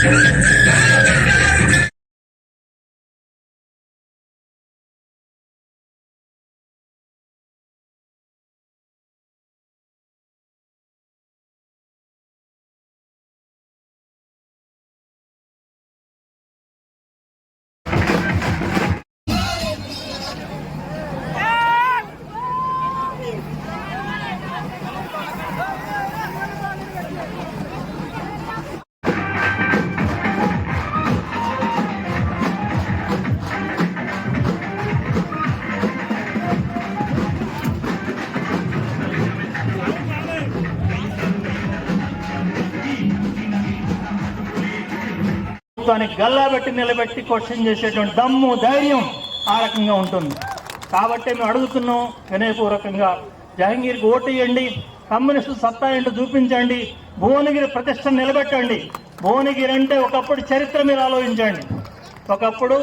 Thank you. ప్రభుత్వానికి గల్లాబెట్టి నిలబెట్టి question చేసేటువంటి దమ్ము ధైర్యం ఆ రకంగా ఉంటుంది. కాబట్టి మేము అడుగుతున్నాం వినయపూర్వకంగా జహంగీర్కి ఓటేయండి కమ్యూనిస్టు సత్తా ఏంటో చూపించండి భువనగిరి ప్రతిష్టను నిలబెట్టండి భువనగిరి అంటే ఒకప్పుడు చరిత్ర మీరు ఆలోచించండి. ఒకప్పుడు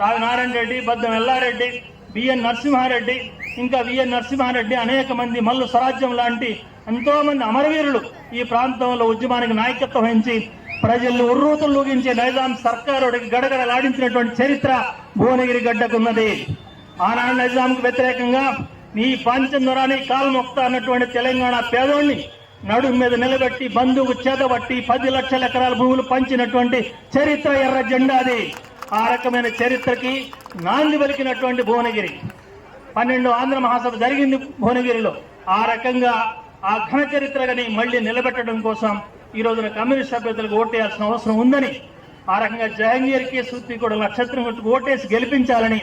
రావి నారాయణ రెడ్డి బద్దం ఎల్లారెడ్డి బిఎన్ నరసింహారెడ్డి ఇంకా విఎన్ నరసింహారెడ్డి అనేక మంది మల్లు స్వరాజ్యం లాంటి ఎంతోమంది అమరవీరులు ఈ ప్రాంతంలో ఉద్యమానికి నాయకత్వం వహించి ప్రజలు ఉర్రూతులు లూగించే నైజాం సర్కారుడికి గడగడలాడించినటువంటి చరిత్ర భువనగిరి గడ్డకున్నది. ఆనాడు నైజాంకు వ్యతిరేకంగా నీ పాంచందరాని కాలుమొక్త అన్నటువంటి తెలంగాణ పేదోడిని నడుము మీద నిలబెట్టి బంధువుకు చేతబట్టి పది లక్షల ఎకరాల భూములు పంచినటువంటి చరిత్ర ఎర్ర జెండాది ఆ రకమైన చరిత్రకి నాంది పలికినటువంటి భువనగిరి. పన్నెండు ఆంధ్ర మహాసభ జరిగింది భువనగిరిలో. ఆ రకంగా ఆ ఘన చరిత్రని మళ్ళీ నిలబెట్టడం కోసం ఈ రోజున కమ్యూనిస్ట్ అభ్యర్థులకు ఓటేయాల్సిన అవసరం ఉందని ఆ రకంగా జహంగీర్కి సూత్రి కూడా నక్షత్రం గుర్తుకు ఓటేసి గెలిపించాలని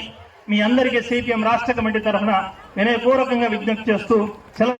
మీ అందరికీ సిపిఎం రాష్ట్ర కమిటీ తరఫున వినయపూర్వకంగా విజ్ఞప్తి చేస్తూ సెలవు